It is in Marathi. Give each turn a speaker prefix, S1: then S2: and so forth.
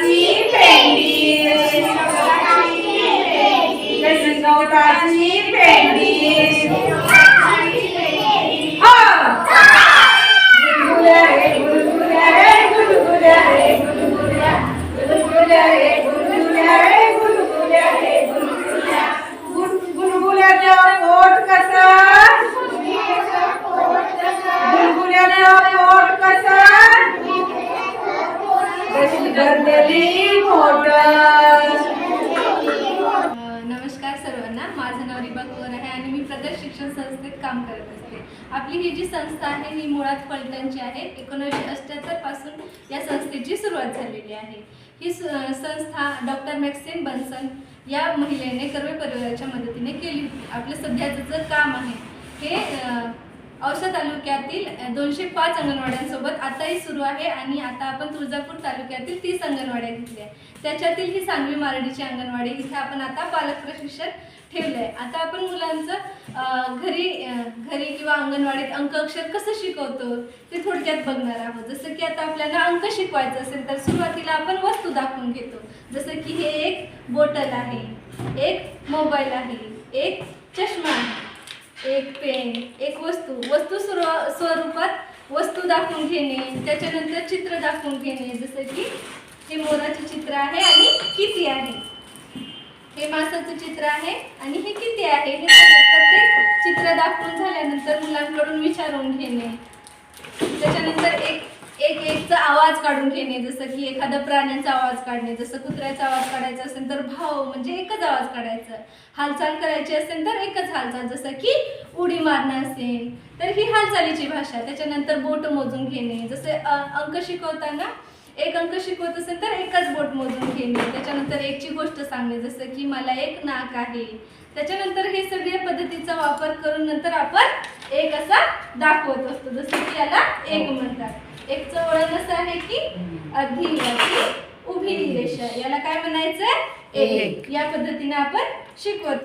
S1: Assim, me prende. आणि शिक्षण संस्थेत काम करत असते. आपली ही जी संस्था आहे ही मुळात फलटणची आहे. एकोणीसशे अठ्ठ्याहत्तरपासून या संस्थेची सुरुवात झालेली आहे. ही संस्था डॉक्टर मॅक्सिम बन्सन या महिलेने कर्वे परिवाराच्या मदतीने केली होती. आपलं सध्याचं जे काम आहे हे औसा तालुक्यातील दोनशे पाच अंगणवाड्यांसोबत आताही सुरू आहे आणि आता आपण तुळजापूर तालुक्यातील तीस अंगणवाड्या घेतल्या त्याच्यातील ही सांगवी मारडीची अंगणवाडी इथे आपण आता पालक प्रशिक्षण ठेवलं आहे आता आपण मुलांचं घरी घरी किंवा अंगणवाडीत अंक अक्षर कसं शिकवतो ते थोडक्यात बघणार आहोत. जसं की आता आपल्याला अंक शिकवायचं असेल तर सुरुवातीला आपण वस्तू दाखवून घेतो. जसं की हे एक बोटल आहे एक मोबाईल आहे एक चष्मा आहे. एक पेन एक वस्तू. वस्तू स्वरू स्वरूपात वस्तू दाखवून घेणे त्याच्यानंतर चित्र दाखवून घेणे जसं की हे मोराचे चित्र आहे आणि किती आहे. हे मासाचं चित्र आहे आणि हे किती आहे हे प्रत्येक चित्र दाखवून झाल्यानंतर मुलांकडून विचारून घेणे. त्याच्यानंतर एक एक एकचा आवाज काढून घेणे जसं की एखादा प्राण्यांचा आवाज काढणे जसं कुत्र्याचा आवाज काढायचा असेल तर भाव म्हणजे एकच आवाज काढायचा. हालचाल करायची असेल तर एकच हालचाल जसं की उडी मारणं असेल तर ही हालचालीची भाषा. त्याच्यानंतर बोट मोजून घेणे जसे अंक शिकवताना एक अंक शिकवत असेल तर एकच बोट मोजून घेणे त्याच्यानंतर एकची गोष्ट सांगणे जसं की मला एक नाक आहे. त्याच्यानंतर हे सगळ्या पद्धतीचा वापर करून नंतर आपण एक असा दाखवत असतो जसं की याला एक म्हणतात. एकचं वळण असं आहे की वाटी उभी रेषा. याला काय म्हणायचं एक. या पद्धतीने आपण शिकवतो.